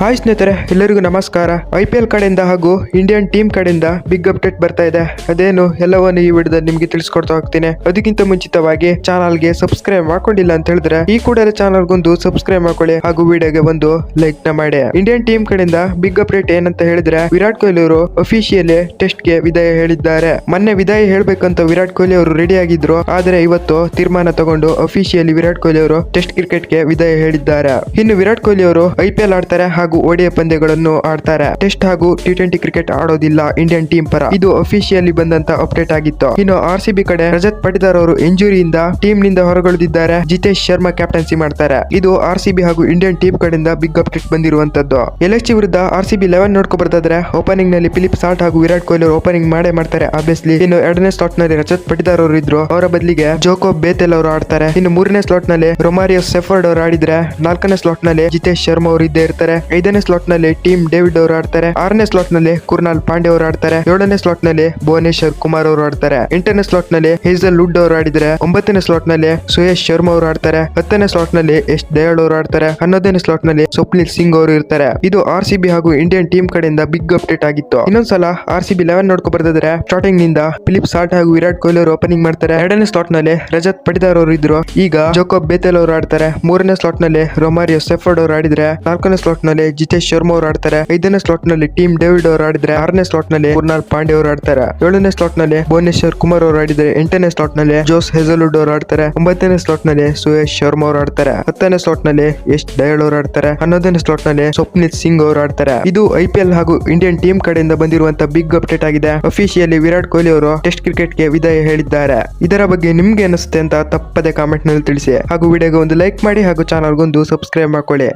Hi ಸ್ನೇಹಿತರೆ, ಎಲ್ಲರಿಗೂ ನಮಸ್ಕಾರ. ಐ ಪಿ ಎಲ್ ಕಡೆಯಿಂದ ಹಾಗೂ ಇಂಡಿಯನ್ ಟೀಮ್ ಕಡೆಯಿಂದ ಬಿಗ್ ಅಪ್ಡೇಟ್ ಬರ್ತಾ ಇದೆ. ಅದೇನು ಎಲ್ಲವನ್ನು ಈ ವಿಡಿಯೋದಲ್ಲಿ ನಿಮಗೆ ತಿಳಿಸ್ಕೊಡ್ತಾ ಹೋಗ್ತೀನಿ. ಅದಕ್ಕಿಂತ ಮುಂಚಿತವಾಗಿ ಚಾನಲ್ಗೆ ಸಬ್ಸ್ಕ್ರೈಬ್ ಮಾಡ್ಕೊಂಡಿಲ್ಲ ಅಂತ ಹೇಳಿದ್ರೆ, ಈ ಕೂಡಲೇ ಚಾನಲ್ಗೊಂದು ಸಬ್ಸ್ಕ್ರೈಬ್ ಮಾಡ್ಕೊಳ್ಳಿ ಹಾಗೂ ವಿಡಿಯೋಗೆ ಒಂದು ಲೈಕ್ನ ಮಾಡಿ. ಇಂಡಿಯನ್ ಟೀಮ್ ಕಡೆಯಿಂದ ಬಿಗ್ ಅಪ್ಡೇಟ್ ಏನಂತ ಹೇಳಿದ್ರೆ, ವಿರಾಟ್ ಕೊಹ್ಲಿ ಅವರು ಅಫಿಷಿಯಲಿ ಟೆಸ್ಟ್ಗೆ ವಿದಾಯ ಹೇಳಿದ್ದಾರೆ. ಮೊನ್ನೆ ವಿದಾಯ ಹೇಳಬೇಕಂತ ವಿರಾಟ್ ಕೊಹ್ಲಿ ಅವರು ರೆಡಿ ಆಗಿದ್ರು. ಆದ್ರೆ ಇವತ್ತು ತೀರ್ಮಾನ ತಗೊಂಡು ಅಫಿಷಿಯಲಿ ವಿರಾಟ್ ಕೊಹ್ಲಿ ಅವರು ಟೆಸ್ಟ್ ಕ್ರಿಕೆಟ್ಗೆ ವಿದಾಯ ಹೇಳಿದ್ದಾರೆ. ಇನ್ನು ವಿರಾಟ್ ಕೊಹ್ಲಿ ಅವರು ಐಪಿಎಲ್ ಆಡ್ತಾರೆ ಹಾಗೂ ಓಡಿಎ ಪಂದ್ಯಗಳನ್ನು ಆಡ್ತಾರೆ. ಟೆಸ್ಟ್ ಹಾಗೂ ಟಿ ಟ್ವೆಂಟಿ ಕ್ರಿಕೆಟ್ ಆಡೋದಿಲ್ಲ ಇಂಡಿಯನ್ ಟೀಮ್ ಪರ. ಇದು ಅಫಿಷಿಯಲಿ ಬಂದಂತ ಅಪ್ಡೇಟ್ ಆಗಿತ್ತು. ಇನ್ನು ಆರ್ ಕಡೆ ರಜತ್ ಪಟಿದಾರ್ ಅವರು ಇಂಜುರಿಯಿಂದ ಟೀಮ್ನಿಂದ ಹೊರಗುಳಿದಿದ್ದಾರೆ. ಜಿತೇಶ್ ಶರ್ಮಾ ಕ್ಯಾಪ್ಟನ್ಸಿ ಮಾಡ್ತಾರೆ. ಇದು ಆರ್ ಹಾಗೂ ಇಂಡಿಯನ್ ಟೀಮ್ ಕಡೆಯಿಂದ ಬಿಗ್ ಅಪ್ಡೇಟ್ ಬಂದಿರುವಂತದ್ದು. ಎಲ್ ಎಚ್ ವಿರುದ್ಧ ಆರ್ ಸಿ ಬಿ ಲೆವೆನ್ ನೋಡ್ಕೊಂಡು ಬರ್ತಾದ್ರೆ ಓಪನಿಂಗ್ನಲ್ಲಿ ಫಿಲಿಪ್ ಸಾಲ್ಟ್ ಹಾಗೂ ವಿರಾಟ್ ಕೊಹ್ಲಿ ಅವರು ಓಪನಿಂಗ್ ಮಾಡೇ ಮಾಡ್ತಾರೆ ಆಬ್ವಿಯಸ್ಲಿ ಇನ್ನು ಎರಡನೇ ಸ್ಲಾಟ್ನಲ್ಲಿ ರಜತ್ ಪಟಿದಾರ್ ಅವರು ಇದ್ರು. ಅವರ ಬದಲಿಗೆ ಜೋಕೋ ಬೇತೆಲ್ ಅವರು ಆಡ್ತಾರೆ. ಇನ್ನು ಮೂರನೇ ಸ್ಲಾಟ್ನಲ್ಲಿ ರೊಮಾರಿಯೋ ಸೆಫರ್ಡ್ ಅವರು ಆಡಿದ್ರೆ ನಾಲ್ಕನೇ ಸ್ಲಾಟ್ನಲ್ಲಿ ಜಿತೇಶ್ ಶರ್ಮಾ ಅವರು ಇದ್ದೇ ಇರ್ತಾರೆ. ಐದನೇ ಸ್ಲಾಟ್ನಲ್ಲಿ ಟೀಮ್ ಡೇವಿಡ್ ಅವರು ಆಡ್ತಾರೆ, ಆರನೇ ಸ್ಲಾಟ್ನಲ್ಲಿ ಕುರ್ನಾಲ್ ಪಾಂಡೆ ಅವರು ಆಡ್ತಾರೆ, ಏಳನೇ ಸ್ಲಾಟ್ನಲ್ಲಿ ಭುವನೇಶ್ವರ್ ಕುಮಾರ್ ಅವರು ಆಡ್ತಾರೆ. ಎಂಟನೇ ಸ್ಲಾಟ್ನಲ್ಲಿ ಹೇಜಲ್ ಲುಡ್ ಅವರು ಆಡಿದ್ರೆ, ಒಂಬತ್ತನೇ ಸ್ಲಾಟ್ನಲ್ಲಿ ಸುಯೇಶ್ ಶರ್ಮಾ ಅವರು ಆಡ್ತಾರೆ, ಹತ್ತನೇ ಸ್ಲಾಟ್ನಲ್ಲಿ ಎಸ್ ದಯಾಳ್ ಅವರು ಆಡ್ತಾರೆ, ಹನ್ನೊಂದನೇ ಸ್ಲಾಟ್ನಲ್ಲಿ ಸ್ವಪ್ನಿಲ್ ಸಿಂಗ್ ಅವರು ಇರ್ತಾರೆ. ಇದು ಆರ್ ಸಿಬಿ ಹಾಗೂ ಇಂಡಿಯನ್ ಟೀಮ್ ಕಡೆಯಿಂದ ಬಿಗ್ ಅಪ್ಡೇಟ್ ಆಗಿತ್ತು. ಇನ್ನೊಂದ್ಸಲ ಆರ್ ಸಿ ಬಿ ಲೆವೆನ್ ನೋಡ್ಕೊ ಸ್ಟಾರ್ಟಿಂಗ್ನಿಂದ ಫಿಲಿಪ್ ಸಾಲ್ಟ್ ಹಾಗೂ ವಿರಾಟ್ ಕೊಹ್ಲಿ ಅವರು ಓಪನಿಂಗ್ ಮಾಡ್ತಾರೆ. ಎರಡನೇ ಸ್ಲಾಟ್ನಲ್ಲಿ ರಜತ್ ಪಟಿದಾರ್ ಅವರು ಇದ್ರು. ಈಗ ಜೋಕೋಬ್ ಬೇತಲ್ ಅವರು ಆಡ್ತಾರೆ. ಮೂರನೇ ಸ್ಲಾಟ್ನಲ್ಲಿ ರೊಮಾರಿಯೋ ಸೆಫರ್ಡ್ ಅವರು ಆಡಿದ್ರೆ, ನಾಲ್ಕನೇ ಸ್ಲಾಟ್ನಲ್ಲಿ ಜಿತೇಶ್ ಶರ್ಮಾ ಅವರು ಆಡ್ತಾರೆ. ಐದನೇ ಸ್ಲಾಟ್ನಲ್ಲಿ ಟೀಮ್ ಡೇವಿಡ್ ಅವರು ಆಡಿದ್ರೆ ಆರನೇ ಸ್ಲಾಟ್ನಲ್ಲಿ ಕುರ್ನಾಲ್ ಪಾಂಡೆ ಅವರು ಆಡ್ತಾರೆ. ಏಳನೇ ಸ್ಲಾಟ್ನಲ್ಲಿ ಭುವನೇಶ್ವರ್ ಕುಮಾರ್ ಅವರು ಆಡಿದ್ರೆ ಎಂಟನೇ ಸ್ಲಾಟ್ನಲ್ಲಿ ಜೋಸ್ ಹೆಜಲ್ವುಡ್ ಅವರು ಆಡ್ತಾರೆ. ಒಂಬತ್ತನೇ ಸ್ಲಾಟ್ನಲ್ಲಿ ಸುಯೇಶ್ ಶರ್ಮಾ ಅವರು ಆಡ್ತಾರೆ. ಹತ್ತನೇ ಸ್ಲಾಟ್ನಲ್ಲಿ ಯಶ್ ದಯಾಳ್ ಅವರು ಆಡ್ತಾರೆ. ಹನ್ನೊಂದನೇ ಸ್ಲಾಟ್ನಲ್ಲಿ ಸ್ವಪ್ನಿತ್ ಸಿಂಗ್ ಅವರು ಆಡ್ತಾರೆ. ಇದು ಐಪಿಎಲ್ ಹಾಗೂ ಇಂಡಿಯನ್ ಟೀಮ್ ಕಡೆಯಿಂದ ಬಂದಿರುವಂತಹ ಬಿಗ್ ಅಪ್ಡೇಟ್ ಆಗಿದೆ. ಅಫಿಷಿಯಲಿ ವಿರಾಟ್ ಕೊಹ್ಲಿ ಅವರು ಟೆಸ್ಟ್ ಕ್ರಿಕೆಟ್ಗೆ ವಿದಾಯ ಹೇಳಿದ್ದಾರೆ. ಇದರ ಬಗ್ಗೆ ನಿಮ್ಗೆ ಅನಿಸುತ್ತೆ ಅಂತ ತಪ್ಪದೆ ಕಾಮೆಂಟ್ನಲ್ಲಿ ತಿಳಿಸಿ. ಹಾಗೂ ವಿಡಿಯೋಗೆ ಒಂದು ಲೈಕ್ ಮಾಡಿ ಹಾಗೂ ಚಾನಲ್ಗೊಂದು ಸಬ್ಸ್ಕ್ರೈಬ್ ಮಾಡ್ಕೊಳ್ಳಿ.